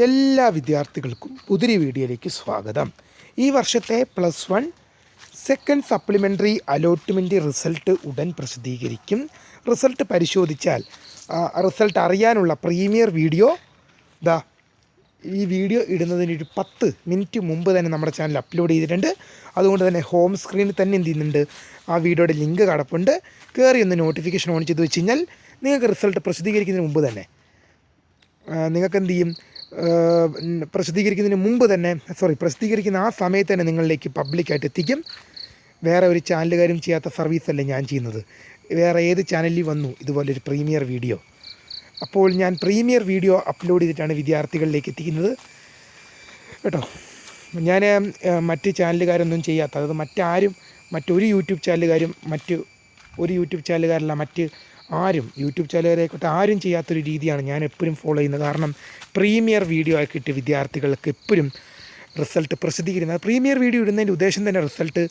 എല്ലാ വിദ്യാർത്ഥികൾക്കും പുതിരി വീഡിയോയിലേക്ക് സ്വാഗതം. ഈ വർഷത്തെ plus one second supplementary allotment result ഉടൻ പ്രസിദ്ധീകരിക്കും. റിസൾട്ട് പരിശോധിച്ചാൽ റിസൾട്ട് അറിയാനുള്ള പ്രീമിയർ വീഡിയോ ദാ ഈ വീഡിയോ ഇടുന്നതിന് ഒരു പത്ത് മിനിറ്റ് മുമ്പ് തന്നെ നമ്മുടെ ചാനൽ അപ്ലോഡ് ചെയ്തിട്ടുണ്ട്. അതുകൊണ്ട് തന്നെ ഹോം സ്ക്രീനിൽ തന്നെ എന്ത് ചെയ്യുന്നുണ്ട്? ആ വീഡിയോയുടെ ലിങ്ക് കടപ്പുണ്ട്. കയറി ഒന്ന് നോട്ടിഫിക്കേഷൻ ഓൺ ചെയ്ത് വെച്ച് കഴിഞ്ഞാൽ നിങ്ങൾക്ക് റിസൾട്ട് പ്രസിദ്ധീകരിക്കുന്നതിന് മുമ്പ് തന്നെ നിങ്ങൾക്ക് എന്ത് ചെയ്യും? പ്രസിദ്ധീകരിക്കുന്നതിന് മുമ്പ് തന്നെ സോറി പ്രസിദ്ധീകരിക്കുന്ന ആ സമയത്ത് തന്നെ നിങ്ങളിലേക്ക് പബ്ലിക്കായിട്ട് എത്തിക്കും. വേറെ ഒരു ചാനലുകാരും ചെയ്യാത്ത സർവീസല്ല ഞാൻ ചെയ്യുന്നത്. വേറെ ഏത് ചാനലിൽ വന്നു ഇതുപോലൊരു പ്രീമിയർ വീഡിയോ അപ്പോൾ ഞാൻ പ്രീമിയർ വീഡിയോ അപ്ലോഡ് ചെയ്തിട്ടാണ് വിദ്യാർത്ഥികളിലേക്ക് എത്തിക്കുന്നത്. കേട്ടോ? ഞാൻ മറ്റ് ചാനലുകാരൊന്നും ചെയ്യാത്ത അതായത് മറ്റാരും മറ്റൊരു യൂട്യൂബ് ചാനലുകാരും മറ്റ് ഒരു യൂട്യൂബ് ചാനലുകാരല്ല മറ്റ് ആരും യൂട്യൂബ് ചാനലുകാരെക്കൊട്ട് ആരും ചെയ്യാത്തൊരു രീതിയാണ് ഞാൻ എപ്പോഴും ഫോളോ ചെയ്യുന്നത്. കാരണം പ്രീമിയർ വീഡിയോ ആക്കിയിട്ട് വിദ്യാർത്ഥികൾക്ക് എപ്പോഴും റിസൾട്ട് പ്രസിദ്ധീകരിക്കുന്നത്. പ്രീമിയർ വീഡിയോ ഇടുന്നതിന്റെ ഉദ്ദേശം തന്നെ റിസൾട്ട്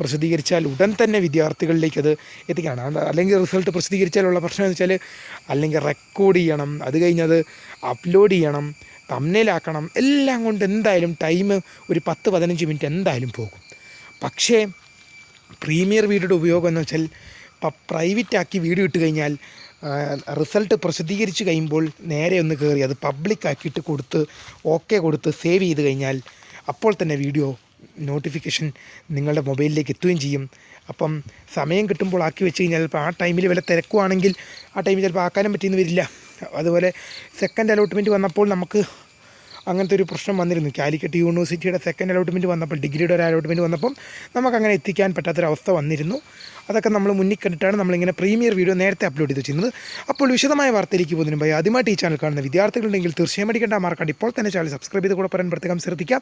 പ്രസിദ്ധീകരിച്ചാൽ ഉടൻ തന്നെ വിദ്യാർത്ഥികളിലേക്ക് അത് എത്തിക്കണം. അല്ലെങ്കിൽ റിസൾട്ട് പ്രസിദ്ധീകരിച്ചാലുള്ള പ്രശ്നം എന്ന് വെച്ചാൽ അല്ലെങ്കിൽ റെക്കോർഡ് ചെയ്യണം അത് കഴിഞ്ഞത് അപ്ലോഡ് ചെയ്യണം തമ്മിലാക്കണം എല്ലാം കൊണ്ട് എന്തായാലും ടൈം ഒരു പത്ത് പതിനഞ്ച് മിനിറ്റ് എന്തായാലും പോകും. പക്ഷേ പ്രീമിയർ വീഡിയോയുടെ ഉപയോഗം എന്ന് വെച്ചാൽ ഇപ്പം പ്രൈവറ്റ് ആക്കി വീഡിയോ ഇട്ട് കഴിഞ്ഞാൽ റിസൾട്ട് പ്രസിദ്ധീകരിച്ച് കഴിയുമ്പോൾ നേരെ ഒന്ന് കയറി അത് പബ്ലിക് ആക്കിയിട്ട് കൊടുത്ത് ഓക്കെ കൊടുത്ത് സേവ് ചെയ്ത് കഴിഞ്ഞാൽ അപ്പോൾ തന്നെ വീഡിയോ നോട്ടിഫിക്കേഷൻ നിങ്ങളുടെ മൊബൈലിലേക്ക് എത്തുകയും ചെയ്യും. അപ്പം സമയം കിട്ടുമ്പോൾ ആക്കി വെച്ച് കഴിഞ്ഞാൽ ഇപ്പോൾ ആ ടൈമിൽ വില തിരക്കുവാണെങ്കിൽ ആ ടൈമിൽ ചിലപ്പോൾ ആക്കാനും പറ്റിയെന്ന് വരില്ല. അതുപോലെ സെക്കൻഡ് അലോട്ട്മെന്റ് വന്നപ്പോൾ നമുക്ക് അങ്ങനത്തെ ഒരു പ്രശ്നം വന്നിരുന്നു. കാലിക്കറ്റ് യൂണിവേഴ്സിറ്റിയുടെ സെക്കൻഡ് അലോട്ട്മെന്റ് വന്നപ്പോൾ ഡിഗ്രിയുടെ ഒരു അലോട്ട്മെന്റ് വന്നപ്പം നമുക്കങ്ങനെ എത്തിക്കാൻ പറ്റാത്തൊരവസ്ഥ വന്നിരുന്നു. അതൊക്കെ നമ്മൾ മുന്നിൽ കണ്ടിട്ടാണ് നമ്മളിങ്ങനെ പ്രീമിയർ വീഡിയോ നേരത്തെ അപ്ലോഡ് ചെയ്ത് ചെയ്യുന്നത് അപ്പോൾ വിശദമായ വാർത്തയിലേക്ക് പോകുന്നതിന് മുമ്പ് ആദ്യമായിട്ട് ഈ ചാനൽ കാണുന്ന വിദ്യാർത്ഥികളുണ്ടെങ്കിൽ തീർച്ചയായും അടിക്കേണ്ട മാർക്കാണ്ട് ഇപ്പോൾ തന്നെ ചാനൽ സബ്സ്ക്രൈബ് ചെയ്ത് കൂടെ പറയാൻ പ്രത്യേകം ശ്രദ്ധിക്കാം.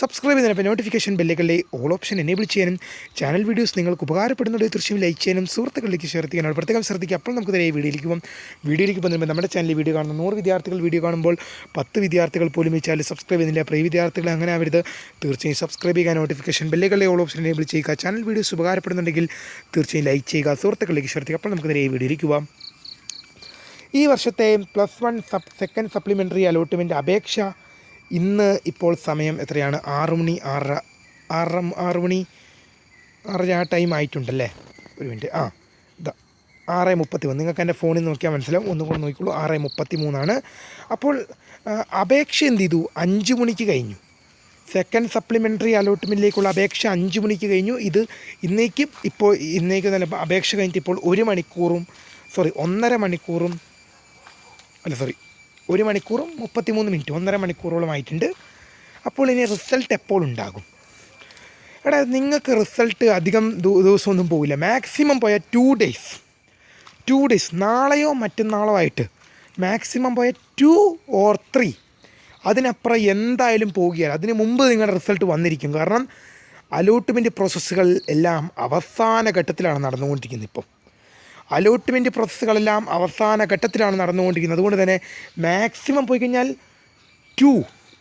സബ്സ്ക്രൈബ് ചെയ്തതിനൊപ്പം നോട്ടിഫിക്കേഷൻ ബെല്ലുകളിലെ ഓൾ ഓപ്ഷൻ എനേബിൾ ചെയ്യാനും ചാനൽ വീഡിയോസ് നിങ്ങൾക്ക് ഉപകാരപ്പെടുന്നുണ്ട് തീർച്ചയായും ലൈക്ക് ചെയ്യാനും സുഹൃത്തുക്കളിലേക്ക് ഷെയർ ചെയ്യാനും പ്രത്യേകം ശ്രദ്ധിക്കുക. അപ്പോൾ നമുക്ക് ഈ വീഡിയോയിലേക്ക് പോകും വീഡിയോയിലേക്ക് പോകുന്നതിന് നമ്മുടെ ചാനലിൽ വീഡിയോ കാണുന്ന നൂറ് വിദ്യാർത്ഥികൾ വീഡിയോ കാണുമ്പോൾ പത്ത് വിദ്യാർത്ഥികൾ പോലും ചാനൽ സബ്സ്ക്രൈബ് ചെയ്യുന്നില്ല പ്രിയ വിദ്യാർത്ഥികൾ അങ്ങനെ ആവരുത്. തീർച്ചയായും സബ്സ്ക്രൈബ് ചെയ്യുക നോട്ടിഫിക്കേഷൻ ബെല്ലുകളിലെ ഓൾ ഓപ്ഷൻ എനേബിൾ ചെയ്യുക. ചാനൽ വീഡിയോസ് ഉപകാരപ്പെടുന്നുണ്ടെങ്കിൽ തീർച്ചയായും ലൈക്ക് ചെയ്യുക സുഹൃത്തുക്കളിലേക്ക് ശ്രദ്ധിക്കുക അപ്പോൾ നമുക്ക് നേരെ ഈ വീഡിയോയിലേക്ക് ഇരിക്കുക ഈ വർഷത്തെ plus one sub second supplementary allotment അപേക്ഷ ഇന്ന് ഇപ്പോൾ സമയം എത്രയാണ്? ആറ് മണി ആറര ആറര ആറ് മണി ആറര ആ ടൈം ആയിട്ടുണ്ടല്ലേ? ഒരു മിനിറ്റ് ആ. ആറ് മുപ്പത്തി മൂന്ന് നിങ്ങൾക്ക് എന്റെ ഫോണിൽ നോക്കിയാൽ മനസ്സിലാവും. ഒന്നും കൂടെ നോക്കിക്കോളൂ. ആറ് മുപ്പത്തി മൂന്നാണ് അപ്പോൾ അപേക്ഷ എന്ത് ചെയ്തു? അഞ്ച് മണിക്ക് കഴിഞ്ഞു. സെക്കൻഡ് സപ്ലിമെന്ററി അലോട്ട്മെന്റിലേക്കുള്ള അപേക്ഷ അഞ്ച് മണിക്ക് കഴിഞ്ഞു. ഇത് ഇന്നേക്കും ഇപ്പോൾ ഇന്നേക്ക് തന്നെ അപേക്ഷ കഴിഞ്ഞിട്ട് ഇപ്പോൾ ഒരു മണിക്കൂറും സോറി ഒന്നര മണിക്കൂറും അല്ല സോറി ഒരു മണിക്കൂറും മുപ്പത്തിമൂന്ന് മിനിറ്റ് ഒന്നര മണിക്കൂറോളം ആയിട്ടുണ്ട്. അപ്പോൾ ഇനി റിസൾട്ട് എപ്പോൾ ഉണ്ടാകും? എടാ നിങ്ങൾക്ക് റിസൾട്ട് അധികം ദിവസമൊന്നും പോകില്ല മാക്സിമം പോയാൽ ടു ഡേയ്സ് ടു ഡേയ്സ് നാളെയോ മറ്റന്നാളോ ആയിട്ട് മാക്സിമം പോയ ടു ഓർ ത്രീ അതിനപ്പുറം എന്തായാലും പോകുകയാണ് അതിന് മുമ്പ് നിങ്ങളുടെ റിസൾട്ട് വന്നിരിക്കും. കാരണം അലോട്ട്മെന്റ് പ്രോസസ്സുകൾ എല്ലാം അവസാന ഘട്ടത്തിലാണ് നടന്നുകൊണ്ടിരിക്കുന്നത് ഇപ്പം. അലോട്ട്മെന്റ് പ്രോസസ്സുകളെല്ലാം അവസാന ഘട്ടത്തിലാണ് നടന്നുകൊണ്ടിരിക്കുന്നത്. അതുകൊണ്ട് തന്നെ മാക്സിമം പോയി കഴിഞ്ഞാൽ ടു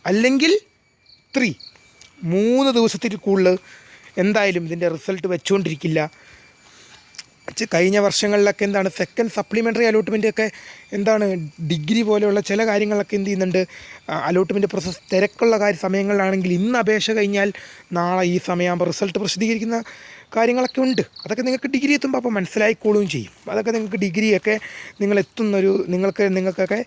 അല്ലെങ്കിൽ ത്രീ മൂന്ന് ദിവസത്തിൽ കൂടുതൽ എന്തായാലും ഇതിന്റെ റിസൾട്ട് വെച്ചുകൊണ്ടിരിക്കില്ല കഴിഞ്ഞ വർഷങ്ങളിലൊക്കെ എന്താണ് സെക്കൻഡ് സപ്ലിമെന്ററി അലോട്ട്മെന്റ് ഒക്കെ എന്താണ് ഡിഗ്രി പോലെയുള്ള ചില കാര്യങ്ങളൊക്കെ എന്ത് ചെയ്യുന്നുണ്ട്? അലോട്ട്മെന്റ് പ്രോസസ്സ് തിരക്കുള്ള കാര്യ സമയങ്ങളിലാണെങ്കിൽ ഇന്ന് അപേക്ഷ കഴിഞ്ഞാൽ നാളെ ഈ സമയമാകുമ്പോൾ റിസൾട്ട് പ്രസിദ്ധീകരിക്കുന്ന കാര്യങ്ങളൊക്കെ ഉണ്ട്. അതൊക്കെ നിങ്ങൾക്ക് ഡിഗ്രി എത്തുമ്പോൾ അപ്പോൾ മനസ്സിലായിക്കോളുകയും ചെയ്യും. അതൊക്കെ നിങ്ങൾക്ക് ഡിഗ്രിയൊക്കെ നിങ്ങൾ എത്തുന്നൊരു നിങ്ങൾക്ക് നിങ്ങൾക്കൊക്കെ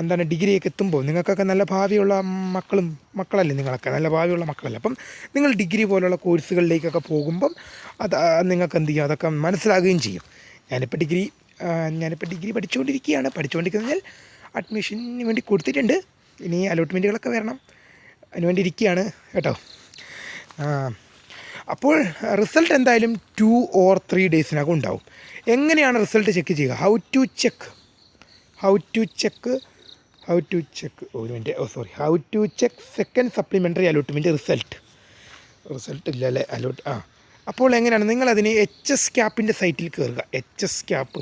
എന്താണ് ഡിഗ്രിയൊക്കെ എത്തുമ്പോൾ നിങ്ങൾക്കൊക്കെ നല്ല ഭാവിയുള്ള മക്കളും മക്കളല്ലേ നിങ്ങളൊക്കെ? നല്ല ഭാവിയുള്ള മക്കളല്ലേ? അപ്പം നിങ്ങൾ ഡിഗ്രി പോലുള്ള കോഴ്സുകളിലേക്കൊക്കെ പോകുമ്പം അത് നിങ്ങൾക്ക് എന്ത് ചെയ്യും? അതൊക്കെ മനസ്സിലാകുകയും ചെയ്യും. ഞാനിപ്പോൾ ഡിഗ്രി ഞാനിപ്പോൾ ഡിഗ്രി പഠിച്ചുകൊണ്ടിരിക്കുകയാണ് പഠിച്ചുകൊണ്ടിരിക്കുന്നതിൽ അഡ്മിഷന് വേണ്ടി കൊടുത്തിട്ടുണ്ട്. ഇനി അലോട്ട്മെന്റുകളൊക്കെ വരണം. അതിനുവേണ്ടി ഇരിക്കുകയാണ് കേട്ടോ. അപ്പോൾ റിസൾട്ട് എന്തായാലും ടു ഓർ ത്രീ ഡേയ്സിനകം ഉണ്ടാവും. എങ്ങനെയാണ് റിസൾട്ട് ചെക്ക് ചെയ്യുക? How to check how to check how to check ഒരു minute oh sorry how to check second supplementary allotment result result ഇല്ല അല്ലേ? അലോട്ട് ആ. അപ്പോൾ എങ്ങനെയാണ്? നിങ്ങളതിന് എച്ച് എസ് ക്യാപ്പിന്റെ സൈറ്റിൽ കയറുക H S cap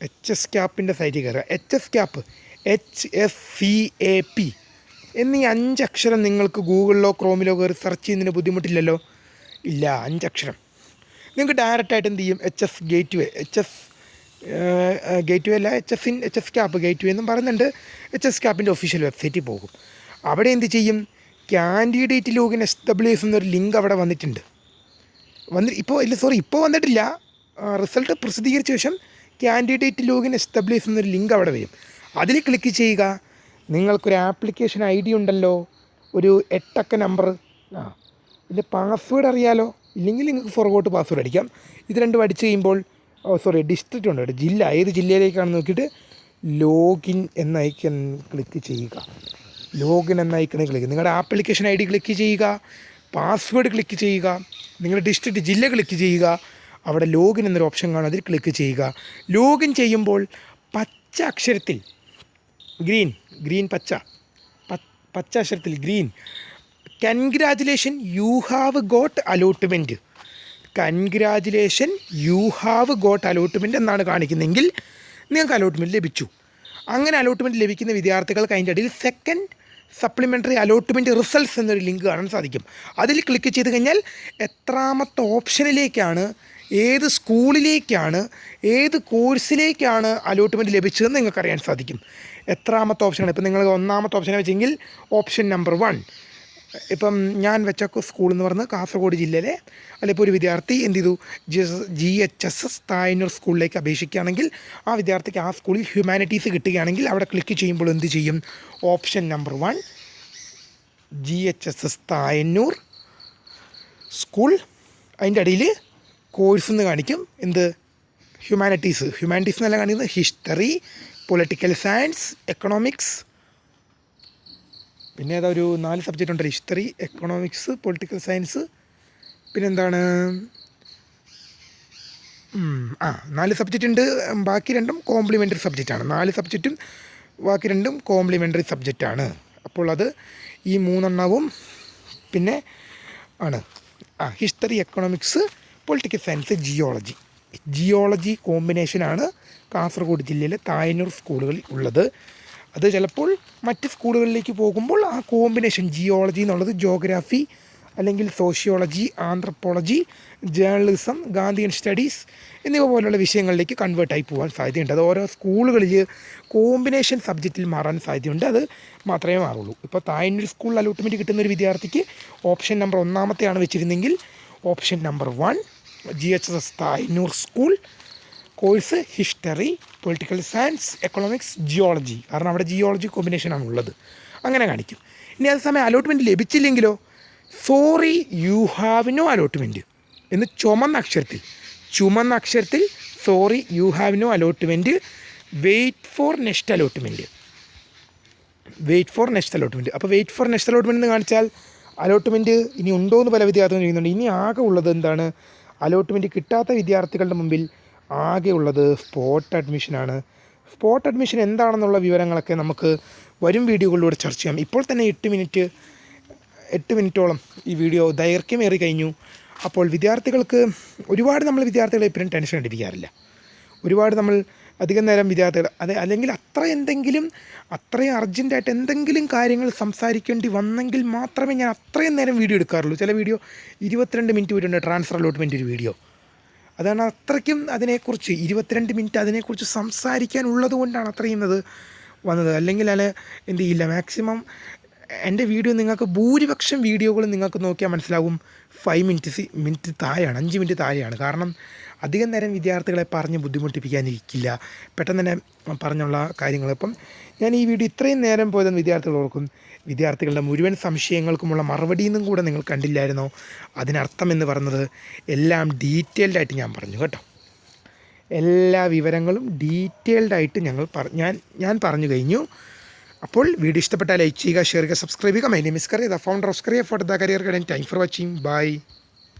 H S ക്യാപ്പിന്റെ സൈറ്റിൽ കയറുക H S cap H S C A P എന്നീ അഞ്ചക്ഷരം നിങ്ങൾക്ക് ഗൂഗിളിലോ ക്രോമിലോ കയറി സെർച്ച് ചെയ്യുന്നതിന് ബുദ്ധിമുട്ടില്ലല്ലോ? ഇല്ല അഞ്ചക്ഷരം. നിങ്ങൾക്ക് ഡയറക്റ്റായിട്ട് എന്ത് ചെയ്യും? H S gateway H S gateway അല്ല H S in H S cap gateway എന്നും പറയുന്നുണ്ട്. എച്ച് എസ് ക്യാപ്പിന്റെ ഒഫീഷ്യൽ വെബ്സൈറ്റിൽ പോകും. അവിടെ എന്ത് ചെയ്യും? Candidate login S W S എന്നൊരു ലിങ്ക് അവിടെ വന്നിട്ടുണ്ട്. വന്നി ഇപ്പോൾ ഇല്ല സോറി ഇപ്പോൾ വന്നിട്ടില്ല. റിസൾട്ട് പ്രസിദ്ധീകരിച്ച ശേഷം candidate login S W S എന്നൊരു ലിങ്ക് അവിടെ വരും. അതിൽ ക്ലിക്ക് ചെയ്യുക. നിങ്ങൾക്കൊരു ആപ്ലിക്കേഷൻ ഐ ഡി ഉണ്ടല്ലോ ഒരു എട്ടക്ക നമ്പർ. ആ. ഇതിന്റെ പാസ്വേഡ് അറിയാലോ? ഇല്ലെങ്കിൽ നിങ്ങൾക്ക് ഫോർഗോട്ട് പാസ്വേഡ് അടിക്കാം. ഇത് രണ്ടും അടിച്ച് കഴിയുമ്പോൾ ഓ സോറി ഡിസ്ട്രിക്റ്റ് ഉണ്ട്. ജില്ല ഏത് ജില്ലയിലേക്കാണെന്ന് നോക്കിയിട്ട് ലോഗിൻ എന്ന ഐക്കൺ ക്ലിക്ക് ചെയ്യുക. ലോഗിൻ എന്ന ഐക്കണിൽ ക്ലിക്ക് നിങ്ങളുടെ ആപ്ലിക്കേഷൻ ഐ ഡി ക്ലിക്ക് ചെയ്യുക. പാസ്വേഡ് ക്ലിക്ക് ചെയ്യുക. നിങ്ങളുടെ ഡിസ്ട്രിക്റ്റ് ജില്ല ക്ലിക്ക് ചെയ്യുക. അവിടെ ലോഗിൻ എന്നൊരു ഓപ്ഷൻ കാണും. അതിൽ ക്ലിക്ക് ചെയ്യുക. ലോഗിൻ ചെയ്യുമ്പോൾ പച്ച അക്ഷരത്തിൽ ഗ്രീൻ ഗ്രീൻ പച്ച. പച്ച അക്ഷരത്തിൽ green congratulation you have got allotment congratulation you have got allotment എന്നാണ് കാണിക്കുന്നതെങ്കിൽ നിങ്ങൾക്ക് അലോട്ട്മെന്റ് ലഭിച്ചു. അങ്ങനെ അലോട്ട്മെന്റ് ലഭിക്കുന്ന വിദ്യാർത്ഥികൾക്ക് അതിന്റെ അടിയിൽ സെക്കൻഡ് സപ്ലിമെന്ററി അലോട്ട്മെന്റ് റിസൾട്ട്സ് എന്നൊരു ലിങ്ക് കാണാൻ സാധിക്കും. അതിൽ ക്ലിക്ക് ചെയ്ത് കഴിഞ്ഞാൽ എത്രാമത്തെ ഓപ്ഷനിലേക്കാണ് ഏത് സ്കൂളിലേക്കാണ് ഏത് കോഴ്സിലേക്കാണ് അലോട്ട്മെന്റ് ലഭിച്ചതെന്ന് നിങ്ങൾക്ക് അറിയാൻ സാധിക്കും. എത്രാമത്തെ ഓപ്ഷനാണ് ഇപ്പം നിങ്ങൾ ഒന്നാമത്തെ ഓപ്ഷനെ വെച്ചെങ്കിൽ ഓപ്ഷൻ നമ്പർ വൺ ഇപ്പം ഞാൻ വെച്ച സ്കൂൾ എന്ന് പറയുന്നത് കാസർഗോഡ് ജില്ലയിലെ അല്ലെ ഇപ്പോൾ ഒരു വിദ്യാർത്ഥി എന്ത് ചെയ്തു? G H S S Thayannur സ്കൂളിലേക്ക് അപേക്ഷിക്കുകയാണെങ്കിൽ ആ വിദ്യാർത്ഥിക്ക് ആ സ്കൂളിൽ ഹ്യൂമാനിറ്റീസ് കിട്ടുകയാണെങ്കിൽ അവിടെ ക്ലിക്ക് ചെയ്യുമ്പോൾ എന്ത് ചെയ്യും? Option number one G H S S Thayannur school അതിന്റെ അടിയിൽ കോഴ്സ് എന്ന് കാണിക്കും. എന്ത്? ഹ്യൂമാനിറ്റീസ് ഹ്യൂമാനിറ്റീസ് എന്നല്ല കാണിക്കുന്നത്. ഹിസ്റ്ററി പൊളിറ്റിക്കൽ സയൻസ് എക്കണോമിക്സ് പിന്നെ ഏതാ ഒരു നാല് സബ്ജക്റ്റ് ഉണ്ടല്ലോ ഹിസ്റ്ററി എക്കണോമിക്സ് പൊളിറ്റിക്കൽ സയൻസ് പിന്നെന്താണ്? ആ നാല് സബ്ജക്റ്റ് ഉണ്ട്. ബാക്കി രണ്ടും കോംപ്ലിമെന്ററി സബ്ജക്റ്റാണ് നാല് സബ്ജക്റ്റും ബാക്കി രണ്ടും കോംപ്ലിമെന്ററി സബ്ജക്റ്റാണ് അപ്പോൾ അത് ഈ മൂന്നെണ്ണവും പിന്നെ ആണ്. ആ history economics political science geology geology കോമ്പിനേഷനാണ് കാസർഗോഡ് ജില്ലയിലെ തായനൂർ സ്കൂളുകളിൽ ഉള്ളത്. അത് ചിലപ്പോൾ മറ്റ് സ്കൂളുകളിലേക്ക് പോകുമ്പോൾ ആ കോമ്പിനേഷൻ ജിയോളജി എന്നുള്ളത് ജോഗ്രഫി അല്ലെങ്കിൽ sociology anthropology journalism Gandhian studies എന്നിവ പോലുള്ള വിഷയങ്ങളിലേക്ക് കൺവേർട്ടായി പോകാൻ സാധ്യതയുണ്ട്. അത് ഓരോ സ്കൂളുകളിൽ കോമ്പിനേഷൻ സബ്ജക്റ്റിൽ മാറാൻ സാധ്യതയുണ്ട്. അത് മാത്രമേ മാറുള്ളൂ. ഇപ്പോൾ തായനൂർ സ്കൂളിൽ അലോട്ട്മെന്റ് കിട്ടുന്ന ഒരു വിദ്യാർത്ഥിക്ക് ഓപ്ഷൻ നമ്പർ ഒന്നാമത്തെയാണ് വെച്ചിരുന്നെങ്കിൽ option number one G H S Thayannur school course history political science economics geology കാരണം അവിടെ ജിയോളജി കോമ്പിനേഷനാണ് ഉള്ളത്. അങ്ങനെ കാണിക്കും. ഇനി അതേസമയം allotment ലഭിച്ചില്ലെങ്കിലോ? Sorry you have no allotment എന്ന് ചുമന്ന അക്ഷരത്തിൽ. ചുമന്ന അക്ഷരത്തിൽ sorry you have no allotment wait for next allotment wait for next allotment അപ്പോൾ വെയിറ്റ് ഫോർ നെക്സ്റ്റ് അലോട്ട്മെന്റ് എന്ന് കാണിച്ചാൽ അലോട്ട്മെന്റ് ഇനി ഉണ്ടോ എന്ന് പല വിദ്യാർത്ഥികളും ചോദിക്കുന്നുണ്ട്. ഇനി ആകെ ഉള്ളത് എന്താണ്? അലോട്ട്മെന്റ് കിട്ടാത്ത വിദ്യാർത്ഥികളുടെ മുമ്പിൽ ആകെ ഉള്ളത് സ്പോട്ട് അഡ്മിഷനാണ് സ്പോട്ട് അഡ്മിഷൻ എന്താണെന്നുള്ള വിവരങ്ങളൊക്കെ നമുക്ക് വരും വീഡിയോകളിലൂടെ ചർച്ച ചെയ്യാം. ഇപ്പോൾ തന്നെ എട്ട് മിനിറ്റ് എട്ട് മിനിറ്റോളം ഈ വീഡിയോ ദൈർഘ്യമേറി കഴിഞ്ഞു. അപ്പോൾ വിദ്യാർത്ഥികൾക്ക് ഒരുപാട് നമ്മൾ വിദ്യാർത്ഥികളെ ഇപ്പോഴും ടെൻഷൻ അടിപ്പിക്കാറില്ല. ഒരുപാട് നമ്മൾ അധികം നേരം വിദ്യാർത്ഥികൾ അതെ അല്ലെങ്കിൽ അത്ര എന്തെങ്കിലും അത്രയും അർജന്റായിട്ട് എന്തെങ്കിലും കാര്യങ്ങൾ സംസാരിക്കേണ്ടി വന്നെങ്കിൽ മാത്രമേ ഞാൻ അത്രയും നേരം വീഡിയോ എടുക്കാറുള്ളൂ. ചില വീഡിയോ ഇരുപത്തിരണ്ട് മിനിറ്റ് വരുന്നുണ്ട് ട്രാൻസ്ഫർ അലോട്ട്മെന്റ് ഒരു വീഡിയോ. അതാണ് അത്രയ്ക്കും അതിനെക്കുറിച്ച് ഇരുപത്തിരണ്ട് മിനിറ്റ് അതിനെക്കുറിച്ച് സംസാരിക്കാനുള്ളത് കൊണ്ടാണ് അത്രയും അത് വന്നത്. അല്ലെങ്കിൽ അത് എന്ത് ചെയ്യില്ല. മാക്സിമം എന്റെ വീഡിയോ നിങ്ങൾക്ക് ഭൂരിപക്ഷം വീഡിയോകൾ നിങ്ങൾക്ക് നോക്കിയാൽ മനസ്സിലാവും ഫൈവ് മിനിറ്റ് മിനിറ്റ് താഴെയാണ് അഞ്ച് മിനിറ്റ് താഴെയാണ്. കാരണം അധികം നേരം വിദ്യാർത്ഥികളെ പറഞ്ഞ് ബുദ്ധിമുട്ടിപ്പിക്കാനിരിക്കില്ല. പെട്ടെന്ന് തന്നെ പറഞ്ഞുള്ള കാര്യങ്ങൾ. ഇപ്പം ഞാൻ ഈ വീഡിയോ ഇത്രയും നേരം പോയതെന്ന് വിദ്യാർത്ഥികൾ ഓർക്കും. വിദ്യാർത്ഥികളുടെ മുഴുവൻ സംശയങ്ങൾക്കുമുള്ള മറുപടിയെന്നും കൂടെ നിങ്ങൾ കണ്ടില്ലായിരുന്നോ? അതിനർത്ഥം എന്ന് പറഞ്ഞത് എല്ലാം ഡീറ്റെയിൽഡായിട്ട് ഞാൻ പറഞ്ഞു കേട്ടോ. എല്ലാ വിവരങ്ങളും ഡീറ്റെയിൽഡായിട്ട് ഞങ്ങൾ പറ ഞാൻ ഞാൻ പറഞ്ഞു കഴിഞ്ഞു. അപ്പോൾ വീഡിയോ ഇഷ്ടപ്പെട്ടാൽ ലൈക്ക് ചെയ്യുക ഷെയർ ചെയ്യുക സബ്സ്ക്രൈബ് ചെയ്യുക. My name is Kariya the founder of Kariya for the career guidance time for watching bye